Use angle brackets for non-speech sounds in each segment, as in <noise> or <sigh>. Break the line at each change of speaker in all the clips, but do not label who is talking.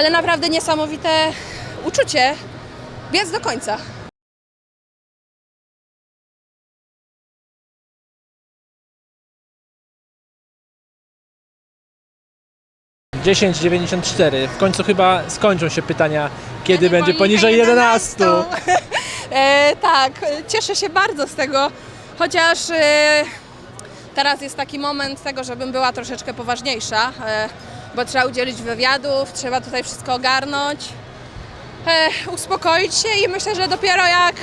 ale naprawdę niesamowite uczucie. Biec do końca.
10,94. W końcu chyba skończą się pytania, kiedy będzie poniżej 11. <laughs>
E, tak, cieszę się bardzo z tego, chociaż e, teraz jest taki moment tego, żebym była troszeczkę poważniejsza, e, bo trzeba udzielić wywiadów, trzeba tutaj wszystko ogarnąć, e, uspokoić się i myślę, że dopiero jak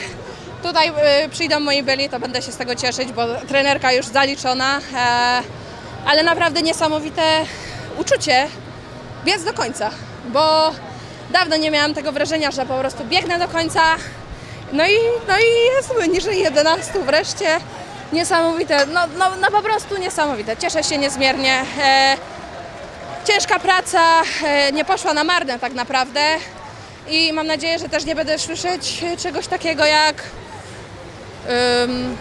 tutaj e, przyjdą moi byli, to będę się z tego cieszyć, bo trenerka już zaliczona, e, ale naprawdę niesamowite uczucie, biec do końca, bo dawno nie miałam tego wrażenia, że po prostu biegnę do końca. No i, no i jest poniżej 11 wreszcie. Niesamowite, no, no, no po prostu niesamowite. Cieszę się niezmiernie. Ciężka praca e, nie poszła na marne tak naprawdę i mam nadzieję, że też nie będę słyszeć czegoś takiego jak ym,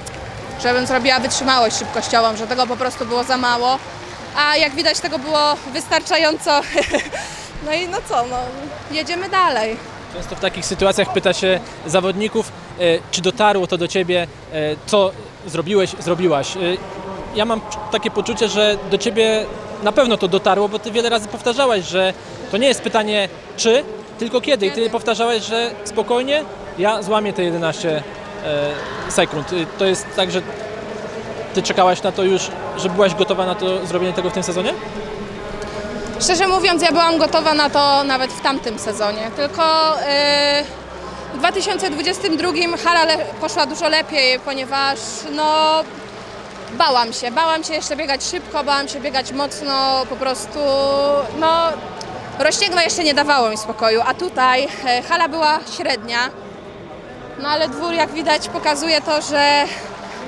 żebym zrobiła wytrzymałość szybkościową, że tego po prostu było za mało. A jak widać tego było wystarczająco. <laughs> No i no co, no jedziemy dalej.
Często w takich sytuacjach pyta się zawodników, e, czy dotarło to do ciebie, e, co zrobiłeś, zrobiłaś. Ja mam takie poczucie, że do ciebie na pewno to dotarło, bo ty wiele razy powtarzałaś, że to nie jest pytanie czy, tylko kiedy. I ty powtarzałaś, że spokojnie, ja złamię te 11 e, sekund. E, To jest tak, że ty czekałaś na to już, że byłaś gotowa na to zrobienie tego w tym sezonie?
Szczerze mówiąc, ja byłam gotowa na to nawet w tamtym sezonie, tylko yy, w 2022 hala le- poszła dużo lepiej, ponieważ no, bałam się, bałam się jeszcze biegać szybko, bałam się biegać mocno, po prostu no, rozcięgno jeszcze nie dawało mi spokoju, a tutaj e, hala była średnia, no ale dwór jak widać pokazuje to, że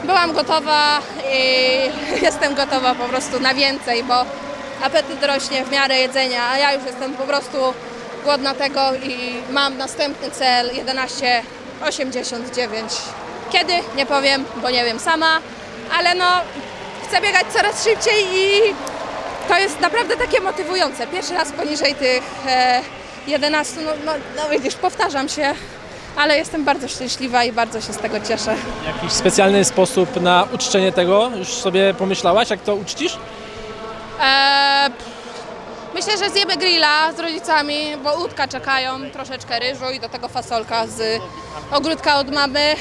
byłam gotowa i <laughs> jestem gotowa po prostu na więcej, bo apetyt rośnie w miarę jedzenia, a ja już jestem po prostu głodna tego i mam następny cel 11,89. Kiedy? Nie powiem, bo nie wiem sama, ale no chcę biegać coraz szybciej i to jest naprawdę takie motywujące. Pierwszy raz poniżej tych e, 11, no, no, no widzisz, powtarzam się, ale jestem bardzo szczęśliwa i bardzo się z tego cieszę.
Jakiś specjalny sposób na uczczenie tego? Już sobie pomyślałaś, jak to uczcisz?
Eee, myślę, że zjemy grilla z rodzicami, bo łódka czekają, troszeczkę ryżu i do tego fasolka z ogródka od mamy.